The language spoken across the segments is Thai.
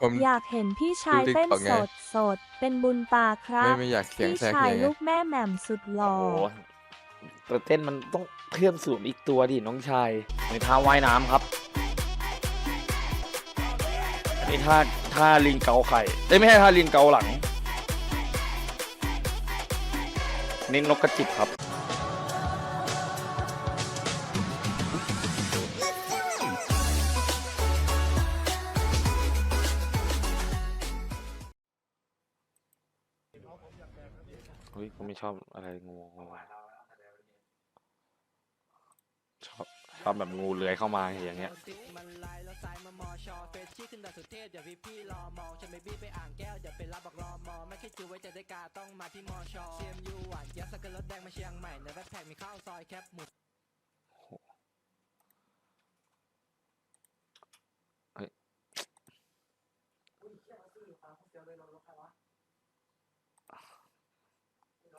ผมอยากเห็นพี่ชายดูเต้น TikTok ไงสดสด เป็นบุญตาครัไม่บไม่อยากเสียงพี่แทรกชายเลยไงลูกแม่แหม่มสุดหล่อ โอ้โหแต่เต้นมันต้องเพิ่มสูงอีกตัวดิน้องชายในท่าว่ายน้ำครับอันนี้ท่าท่าลิงเกาไข่เอ้ยไม่ใช่ท่าลิงเกาหลังนี่นกกระจิบครับ ฮ้ยกูไม่ชอบอะไรงูงูชอบชอบแบบงูเลื้อยเข้ามาอย่างเงี้ยมันลายแล้วซ้ายมามอชอเฟชชี่ขึ้นดาวสุเทพอย่าพี่พี่ร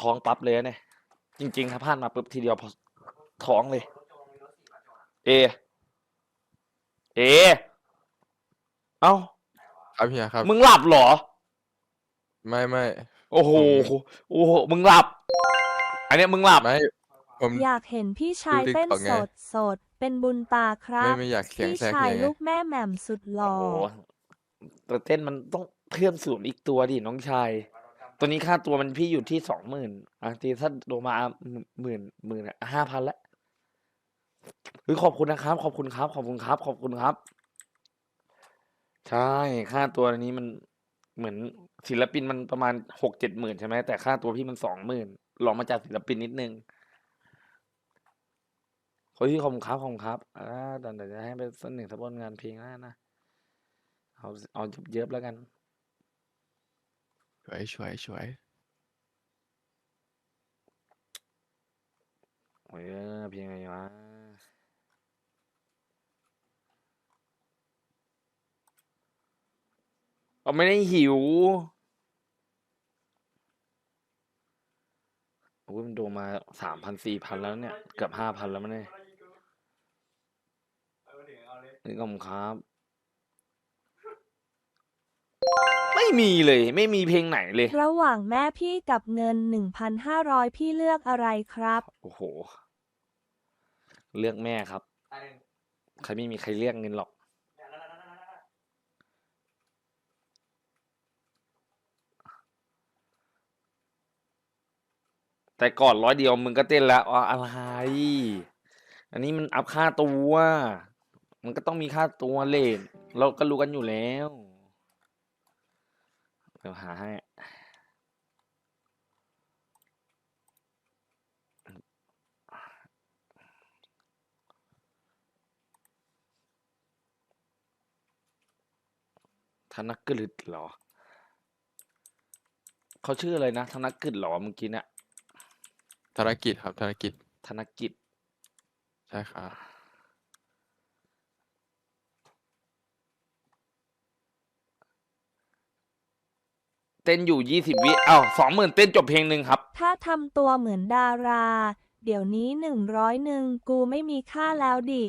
ท้อท้องปั๊บเลยนะเนี่ยจริง ๆ ถ้าพลาดมาปุ๊บทีเดียวพอท้องเลย เอ เอ เอ้า ครับเฮียครับ มึงหลับเหรอ ไม่ไม่โอ้โห โอ้โห มึงหลับ อันเนี้ยมึงหลับ ไม่ผม อยากเห็นพี่ชายดูเต้น TikTok ไง สดสดเป็นบุญตาครัไม่บ ไม่อยากเสียงพี่แทรกชายเลยไงลูกแม่แหม่มสุดหล่อ โอ้โหแต่เต้นมันต้องเพิ่มสูงอีกตัวดิน้องชาย ตัวนี้ค่าตัวมันพี่อยู่ที่สองหมื่นอะทีถ้าโดมาหมื่นหมื่นห้าพันละเฮ้ยขอบคุณนะครับ ขอบคุณครับ ขอบคุณครับ ขอบคุณครับ ใช่ ค่าตัวนี้มันเหมือนศิลปินมันประมาณหกเจ็ดหมื่นใช่ไหมแต่ค่าตัวพี่มันสองหมื่นลองมาจากศิลปินนิดนึงเฮ้ยขอบคุณครับขอบคุณครับอ่าเดี๋ยวเดี๋ยวจะให้เป็นส่วนหนึ่งสักบนงานเพลงหน้านะเอาเอาเยอะๆแล้วกัน วยช่วยช่วยโอ้ยเออเพลงไงวะเอาไม่ได้หิวโอ้ยมันโดนมาสามพันสี่พันแล้วเนี่ย เกือบห้าพันแล้วมั้งเนี่ยนี่ก็ผมครับ ไม่มีเลย ไม่มีเพลงไหนเลย ระหว่างแม่พี่กับเงิน 1,500 พี่เลือกอะไรครับ โอ้โห เลือกแม่ครับ ใครไม่มีใครเรียกเงินหรอก แต่ก่อนร้อยเดียวมึงก็เต้นแล้วอะอะไร อันนี้มันอัพค่าตัว มันก็ต้องมีค่าตัวเลทเราก็รู้กันอยู่แล้ว เดี๋ยวหาให้ ธนกฤษเหรอ เขาชื่ออะไรนะ ธนกฤษเหรอเมื่อกี้เนี่ยธนกิจครับธนกิจ ธนกิจ ใช่ครับ เต้นอยู่ยี่สิบวิอ้าวสองหมื่นเต้นจบเพลงหนึ่งครับ ถ้าทำตัวเหมือนดารา เดี๋ยวนี้หนึ่งร้อยหนึ่งกูไม่มีค่าแล้วดิ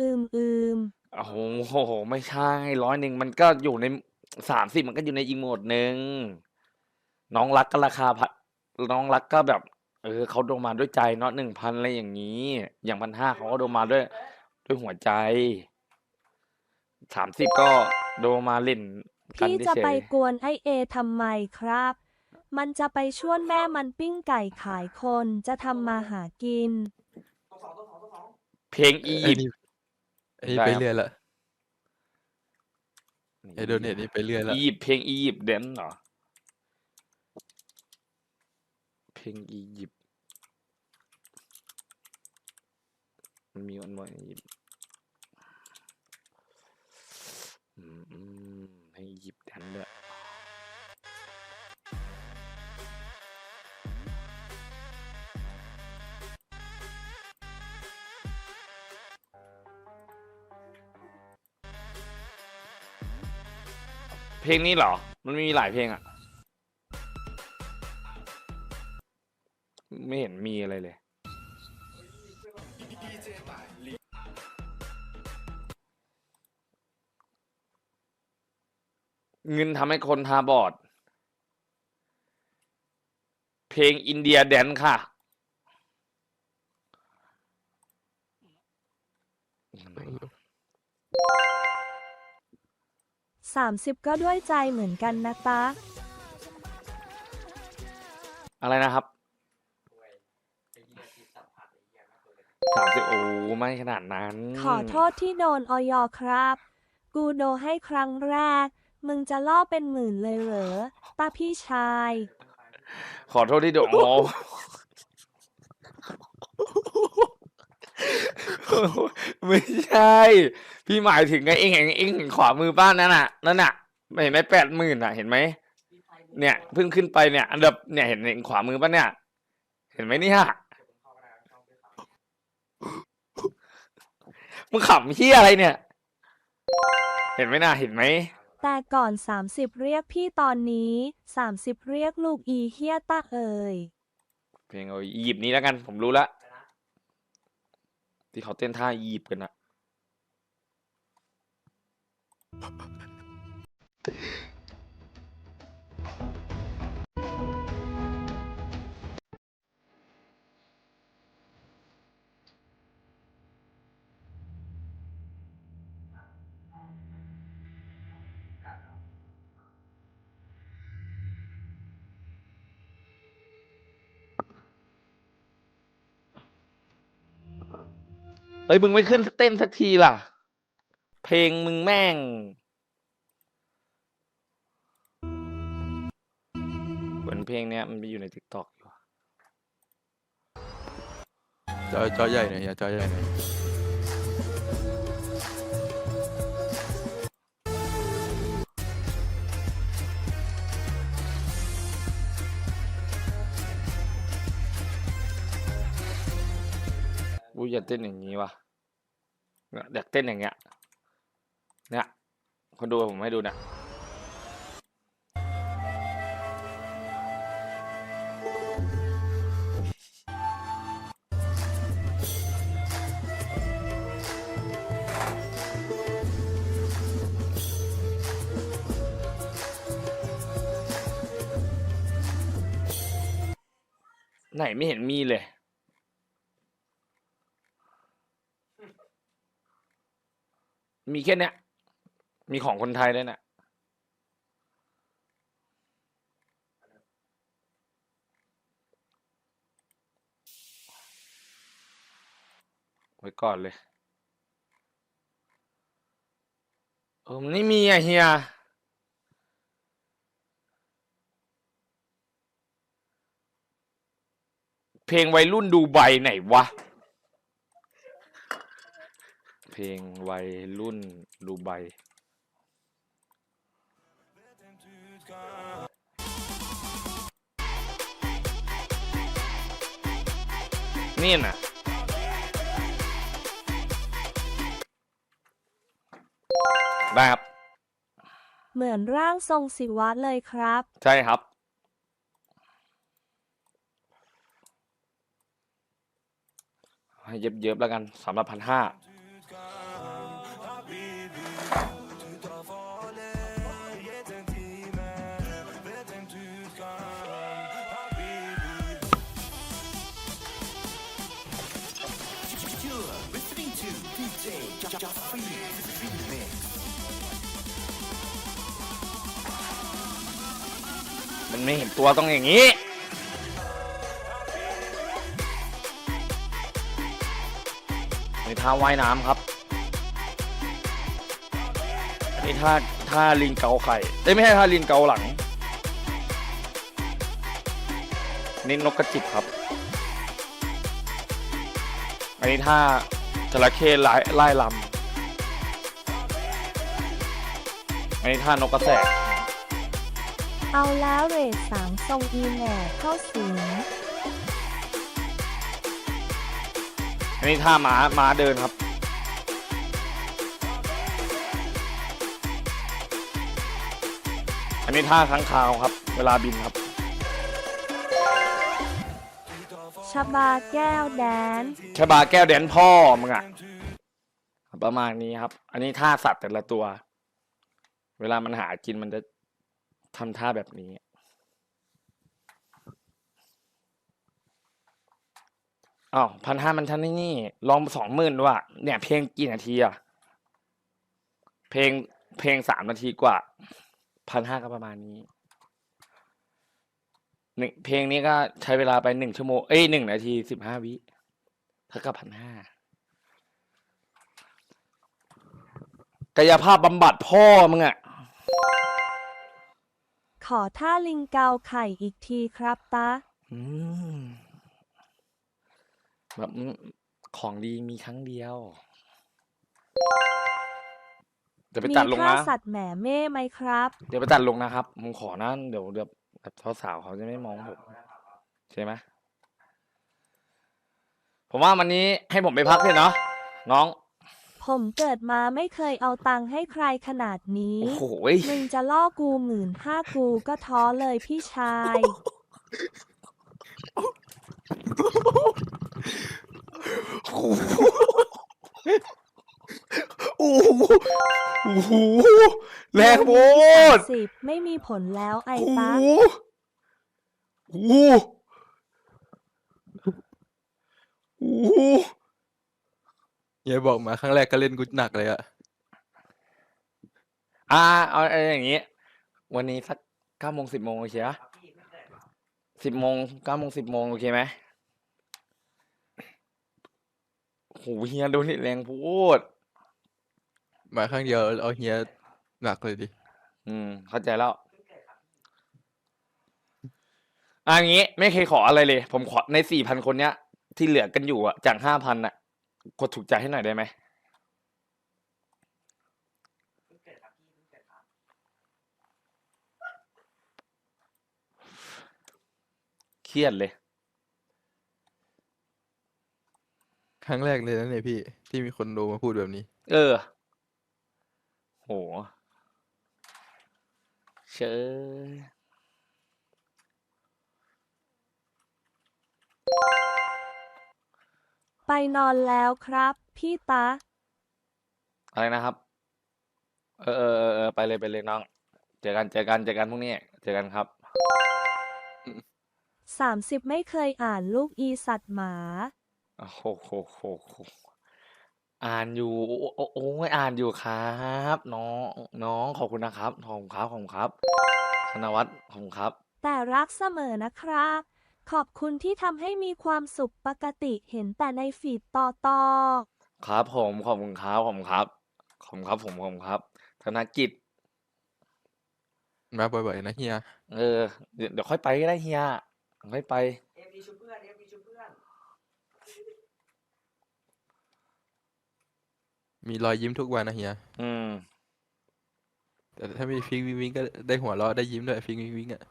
อืมอืมโอ้โหโห ไม่ใช่ร้อยหนึ่งมันก็อยู่ในสามสิบมันก็อยู่ในอีกโหมดหนึ่งน้องรักก็ราคาพันน้องรักก็แบบ เออเขาโดนมาด้วยใจเนาะหนึ่งพันอะไรอย่างนี้ อย่างพันห้าเขาก็โดนมาด้วย ด้วยหัวใจสามสิบก็โดนมาเล่นกัน พี่จะเฉไปยกวนไอเอทำไมครับ มันจะไปชวนแม่มันปิ้งไก่ขายคนจะทำมาหากินๆเพลงอีไอ้ยิปนี่ต์ไอ้นี่ได้ไปครับเรื่อยละไอ้โดเนทนี่ไปเรื่อยละอียิปต์เพลงอียิปต์เดนเหรอ เพลงอียิปต์มันมีอันว่าอียิปต์อืม หยิบทันด้ยเพลงนี้เหรอ มันมีหลายเพลงอะ ไม่เห็นมีอะไรเลย เงินทำให้คนตาบอด เพลงอินเดียแดนค่ะ30ก็ด้วยใจเหมือนกันนะตะอะไรนะครับสามสิบโอ้ไม่ขนาดนั้น ขอโทษที่โดนออยครับ กูโดนให้ครั้งแรก มึงจะล่อเป็นหมื่นเลยเหรอตาพี่ชาย ขอโทษที่โดนโอ้ไม่ใช่ พี่หมายถึงไงเองเองเองเห็นขวามือบ้านนั่นน่ะนั่นน่ะไม่เห็นไหมแปดหมื่นอะ เห็นไหมเนี่ยเพิ่งขึ้นไปเนี่ยอันดับเนี่ยเห็นเห็นขวามือป่ะเนี่ย เห็นไหมเนี่ยมึงขำเฮียอะไรเนี่ย เห็นไหมน่ะเห็นไหม แต่ก่อน 30 เรียกพี่ตอนนี้ 30 เรียกลูกอีเฮียตาเอ่ยเพลงเอาอียิปต์นี้แล้วกันผมรู้ละที่เขาเต้นท่าอียิปต์กันอะ เฮ้ยมึงไม่ขึ้นเต้นสักทีล่ะ เพลงมึงแม่ง เหมือนเพลงเนี้ยมันไปอยู่ในทิกตอกอยู่ จอจอใหญ่หน่อยอย่าจอใหญ่หน่อย กูอยากเต้นอย่างนี้วะเนี่ยอยากเต้นอย่างเงี้ยเนี่ยคนดูผมให้ดูเนี่ยไหนไม่เห็นมีเลย มีแค่เนี้ย มีของคนไทยด้วยนะไว้ก่อนเลยเออมันไม่มีอะเฮีย เพลงวัยรุ่นดูใบไหนวะ เพลงวัยรุ่นดูใบนี่น่ะได้ครับ เหมือนร่างทรงสิวะเลยครับ ใช่ครับ ให้เย็บๆแล้วกันสามละพันห้า ไม่เห็นตัวต้องอย่างนี้ ในท่าว่ายน้ำครับอันนี้ท่าท่าลิงเกาไข่เอ้ยไม่ใช่ท่าลิงเกาหลัง นี่นกกระจิบครับ อันนี้ท่าจระเข้ไล่ไล่ลำอันนี้ท่านกกระแสก เอาแล้วเรทสามทรงอีแหน่เข้าสิงอันนี้ท่าม้าม้าเดินครับออันนี้ท่าค้างคาวครับ เวลาบินครับ ชบาแก้วแดน ชบาแก้วแดนพ่อมึงอะประมาณนี้ครับ อันนี้ท่าสัตว์แต่ละตัว เวลามันหากินมันจะ ทำท่าแบบนี้ อ้าวพันห้ามันทันนี่นี่ ลองสองหมื่นด้วยอะเนี่ย เพลงกี่นาทีอะเพลงเพลงสามนาทีกว่า พันห้าก็ประมาณนี้หนึ่งเพลงนี้ก็ใช้เวลาไปหนึ่งชั่วโมง เอ้ยหนึ่งนาทีสิบห้าวิเท่ากับพันห้ากายภาพบำบัดพ่อมึงอะ ขอท่าลิงเกาไข่อีกทีครับตาอืมแบบอืมของดีมีครั้งเดียวเดี๋ยวไปมีตัดลงท่านะสัตว์แหมเม่ไหมครับ เดี๋ยวไปตัดลงนะครับผมขอนะเดี๋ยวเดี๋ยวแบบสาวๆเขาจะไม่มองผมใช่ไหมผมว่าวันนี้ให้ผมไปพักเลยเนาะน้อง ผมเกิดมาไม่เคยเอาตังค์ให้ใครขนาดนี้ โอ้โหมึงจะล่อกูหมื่นห้ากูก็ท้อเลยพี่ชาย โอ้โหโอ้โหโอ้โหแรงโบดสิบไม่มีผลแล้วไอ้โอ้โหตั๊กโอ้โหโอ้โห อย่าบอกมาครั้งแรกก็เล่นกูหนักเลยอะอ่าเอาเอาอย่างนี้ วันนี้สักเก้าโมงสิบโมงโอเคปะสิบโมงเก้าโมงสิบโมงโอเคไหมโหเฮียโดนนี่แรงพูด มาครั้งเดียวเอาเฮียหนักเลยดิอืม เข้าใจแล้วอะงี้ไม่เคยขออะไรเลย ผมขอในสี่พันคนเนี้ย ที่เหลือกันอยู่อะจากห้าพันอะ กดถูกใจให้หน่อยได้ไหมเครียดเลย ครั้งแรกเลยนะเนี่ยพี่ ที่มีคนดูมาพูดแบบนี้ เออ โห เชย ไปนอนแล้วครับ พี่ตาอะไรนะครับ เออเออเออเออไปเลยไปเลยน้อง เจอกันเจอกันเจอกันพรุ่งนี้ เจอกันครับสามสิบไม่เคยอ่านลูกอีสัตว์หมา โอ้โหโหโหโหอ่านอยู่โอ้โอ้โอ้ยอ่านอยู่ครับ น้องน้องขอบคุณนะครับขอบคุณครับขอบคุณครับธนวัฒน์ขอบคุณครับ แต่รักเสมอนะครับ ขอบคุณที่ทำให้มีความสุขปกติเห็นแต่ในฟีดต่อต่อครับผมขอบคุณครับขอบคุณครับขอบคุณครับผมขอบคุณครับ ธนกิจ มาบ่อยๆนะเฮีย เออเดี๋ยวเดี๋ยวค่อยไปก็ได้เฮียค่อยไป เอฟดีชุบเพื่อนเอฟดีชุบเพื่อนมีรอยยิ้มทุกวันนะเฮีย อืม แต่ถ้ามีฟิกวิงวิงก็ได้หัวเราะได้ยิ้มด้วยฟิกวิงวิงอะ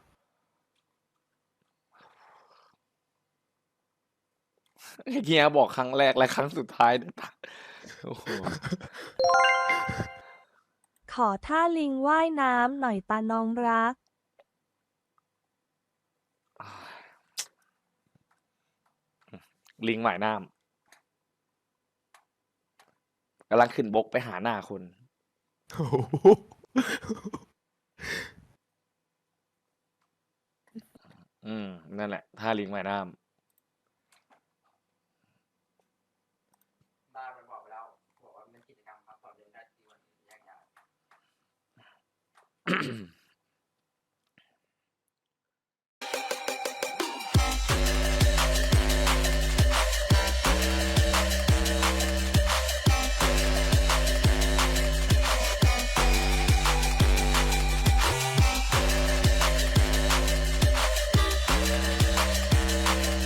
เฮียบอกครั้งแรกและครั้งสุดท้ายด้วยโอ้โหขอท่าลิงว่ายน้ำหน่อยตาน้องรัก ลิงหมายน้ำกำลังขึ้นบกไปหาหน้าคนโอ้โหอืม นั่นแหละท่าลิงหมายน้บ้ามันบอกไปแล้ว บอ กว่ามันกิจกรรมพักผ่อนเดินได้ที่วันแยกย้าย